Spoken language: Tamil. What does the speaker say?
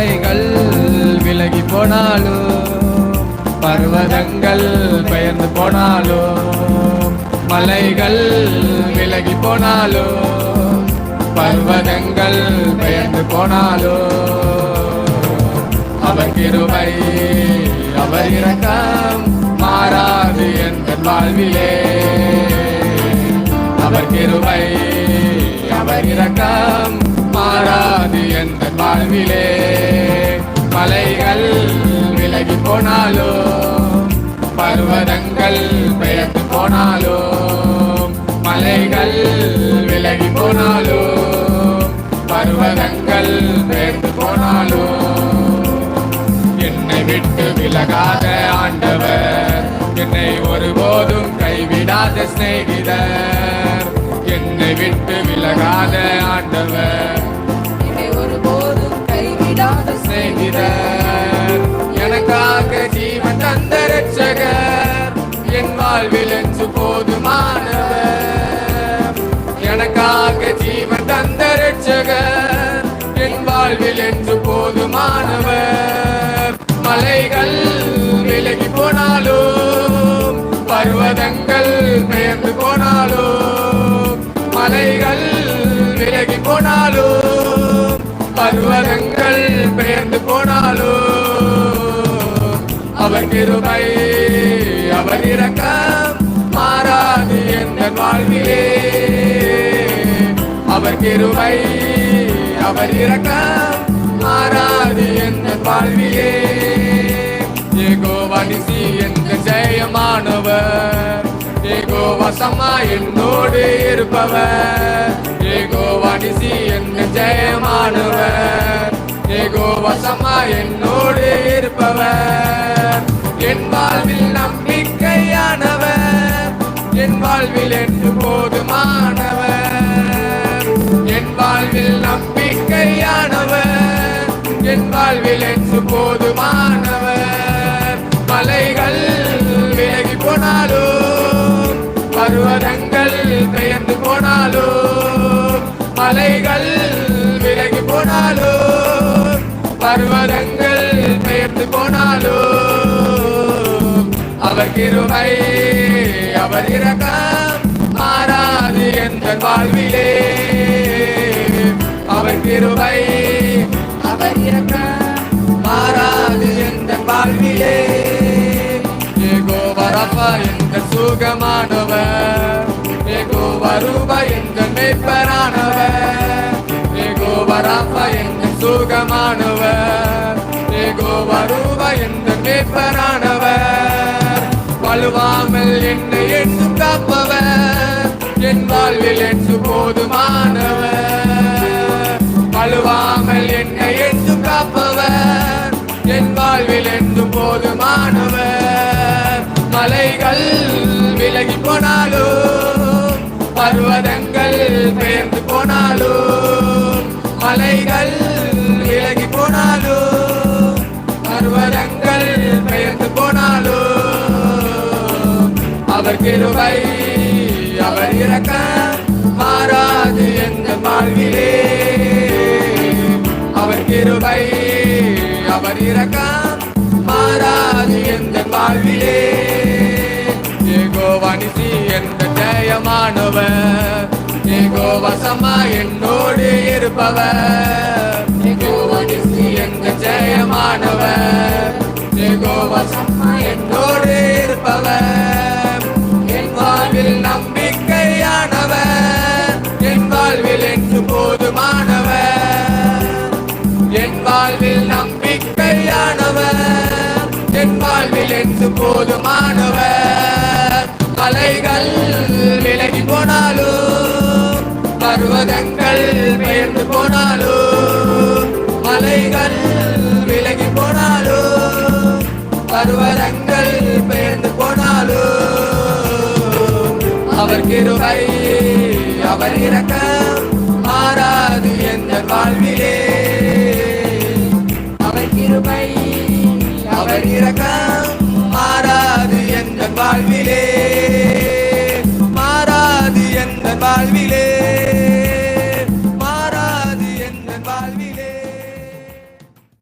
மலைகள் விலகி போனாலோ பர்வதங்கள் பெயர்ந்து போனாலோ மலைகள் விலகி போனாலோ பர்வதங்கள் பெயர்ந்து போனாலோ அவர் கிருபை அவர் இரக்கம் மாறாது என்ற வாழ்விலே. அவர் கிருபை அவர் இரக்கம் மாறாது என் வாழ்விலே மலைகள் விலகி போனாலோ பர்வதங்கள் பெயர்ந்து போனாலோ மலைகள் விலகி போனாலோ பர்வதங்கள் பெயர்ந்து போனாலோ என்னை விட்டு விலகாத ஆண்டவர் என்னை ஒருபோதும் கைவிடாத சிநேகிதர் என்னை விட்டு விலகாத ஆண்டவர். வாழ்வில் என்று போதுமானவர் எனக்காக ஜீவன் தந்த ரட்சகர் என் வாழ்வில் என்று போதுமானவர் மலைகள் விலகி போனாலும் பர்வதங்கள் பெயர்ந்து போனாலும் மலைகள் விலகி போனாலும் பர்வதங்கள் பெயர்ந்து போனாலும் அவர் கிருபை அவர் கிருபை அவர் இரக்கம் மாறாது எந்த வாழ்விலே ஏகோவனிசி எந்த ஜெயமானவர். ஏகோவசமா என்னோடு இருப்பவர். ஏகோவனிசி என்ற ஜெயமானவர். ஏகோவசமா என்னோடு இருப்பவர். வாழ்வில் என்று போதுமானவர். மலைகள் விலகி போனாலும் பருவதங்கள் பெயர்ந்து போனாலும் மலைகள் விலகி போனாலும் பருவதங்கள் பெயர்ந்து போனாலும் அவர் கிருபை அவர் இரக்கம் மாறாது எந்த வாழ்விலே. அவர் கிருபை சுகமானவர் ஏகோ வருவ எந்த மேய்ப்பரானவர். ஏகோ சுகமானவர். ஏகோ வருவ எந்த வலுவாமல் என்னை என்று காப்பவர். என் வாழ்வில் என்று போதுமானவர். வலுவாமல் என்னை என்று காப்பவர். என் வாழ்வில் என்று அவர் மாறாது எந்த வாழ்விலே. ஏகோவனிசி எந்த ஜெயமானவர். ஏகோவசமா என்னோடு இருப்பவர். மலைகள் விலகி போனாலும் பர்வதங்கள் பெயர்ந்து போனாலும் மலைகள் விலகி போனாலும் பர்வதங்கள் பெயர்ந்து போனாலும் அவர் கிருபை அவர் இறக்க